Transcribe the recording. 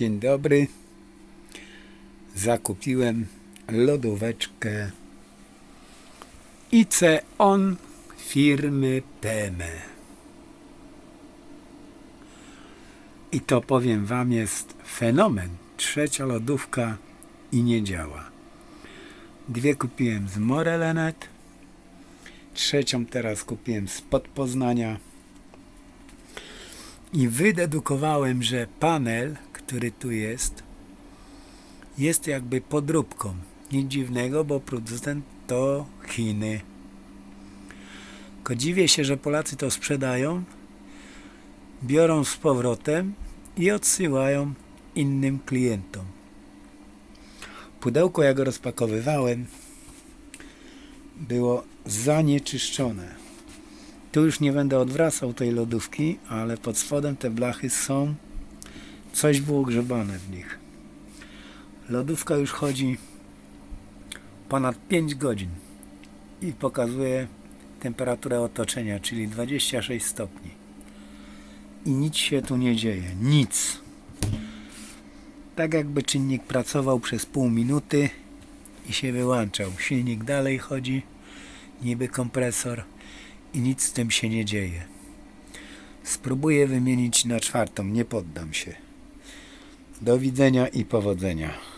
Dzień dobry. Zakupiłem lodóweczkę ICON firmy Peme. I to powiem Wam jest fenomen. Trzecia lodówka i nie działa. Dwie kupiłem z Morelenet. Trzecią teraz kupiłem z Podpoznania. I wydedukowałem, że panel, który tu jest, jest jakby podróbką. Nic dziwnego, bo producent to Chiny. Tylko dziwię się, że Polacy to sprzedają, biorą z powrotem i odsyłają innym klientom. Pudełko, jak go rozpakowywałem, było zanieczyszczone. Tu już nie będę odwracał tej lodówki, ale pod spodem te blachy są. Coś było grzebane w nich. Lodówka już chodzi ponad 5 godzin i pokazuje temperaturę otoczenia, czyli 26 stopni. I nic się tu nie dzieje. Nic. Tak jakby czynnik pracował przez pół minuty i się wyłączał. Silnik dalej chodzi, niby kompresor i nic z tym się nie dzieje. Spróbuję wymienić na czwartą, nie poddam się. Do widzenia i powodzenia.